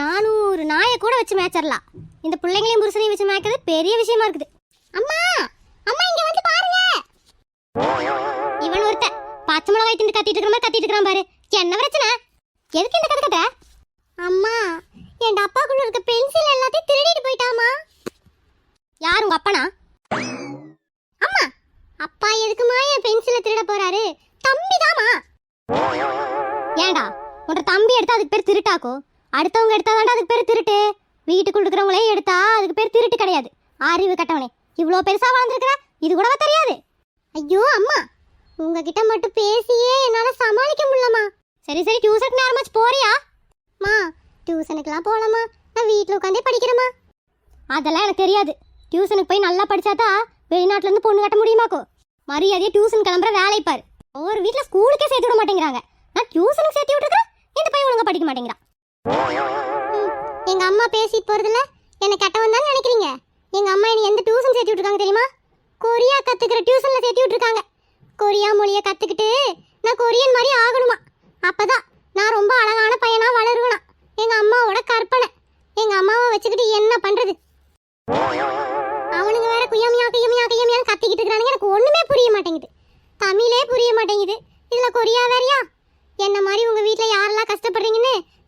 நானூறு நாயை கூட வச்சு மேய்ச்சிடலாம் இந்த பிள்ளைங்களையும் புருஷனையும் வச்சு மேய்க்கிறது பெரிய விஷயமா இருக்குது. அம்மா அம்மா இங்க வந்து பாருங்க. இவன் ஒருத்த பச்சை மிளகாய் திண்டு கத்திட்டு இருக்கிற மாதிரி கத்திட்டு இருக்கிறான் பாரு. என்ன பிரச்சனை? எதுக்கு இந்த கதை கதை அம்மா என் அப்பாக்குள்ள இருக்க பென்சில் எல்லாத்தையும் திருடிட்டு போயிட்டாமா யார் உங்க அப்பனா? அம்மா அப்பா எதுக்குமா என் பென்சிலை திருட போறாரு? தம்பி தாமா ஏண்டா உன்ற தம்பி எடுத்தா அதுக்கு பேர் திருட்டாக்கோ? அடுத்தவங்க எடுத்தா தாண்டா அதுக்கு பேர் திருட்டு. வீட்டுக்குள்ள இருக்கிறவங்களே எடுத்தா அதுக்கு பேர் திருட்டு கிடையாது. அறிவு கட்டவனே. இவ்வளோ பெருசாக வளர்ந்துருக்கிற இது கூடவா தெரியாது? ஐயோ அம்மா. உங்ககிட்ட மட்டும் பேசியே என்னால் சமாளிக்க முடியலம்மா. சரி சரி டியூஷனுக்கு நேரமாச்சு போறியா? மா டியூஷனுக்குலாம் போகலாமா நான் வீட்டில் உட்காந்தே படிக்கிறேம்மா. அதெல்லாம் எனக்கு தெரியாது. டியூஷனுக்கு போய் நல்லா படிச்சாதான் வெளிநாட்டிலேருந்து பொண்ணு கட்ட முடியுமாக்கோ? மரியாதையை டியூஷன் கிளம்புற வேலை பாரு. ஒவ்வொரு வீட்டில் ஸ்கூலுக்கே சேர்த்து விட மாட்டேங்கிறாங்க. நான் டியூஷனுக்கு சேர்த்து விட்டுருக்கேன் இந்த பையன் ஒழுங்காக படிக்க மாட்டேங்கிறான். எங்க அம்மா பேசிட்டு போறதுல என்ன கெட்டவன் தான் நினைக்கிறீங்க? எங்க அம்மா என்னை எந்த டியூஷன் சேர்த்து விட்டுருக்காங்க தெரியுமா? கொரியா கத்துக்கிற டியூஷன்ல சேர்த்து விட்டுருக்காங்க. கொரியா மொழியை கத்துக்கிட்டு நான் கொரியன் மாதிரி ஆகணுமா? அப்பதான் நான் ரொம்ப அழகான பையனா வளருவேனா? எங்க அம்மாவோட கற்பனை. எங்க அம்மாவை வச்சுக்கிட்டு என்ன பண்றது? அவனுங்க வேற குயமியா குயமியா குயமியா கத்திக்கிட்டு இருக்கிறானுங்க. எனக்கு ஒண்ணுமே புரிய மாட்டேங்குது. தமிழே புரிய மாட்டேங்குது. இதுல கொரியா வேறியா? என்ன மாதிரி உங்க வீட்டுல யாரெல்லாம் கஷ்டப்படுறீங்கன்னு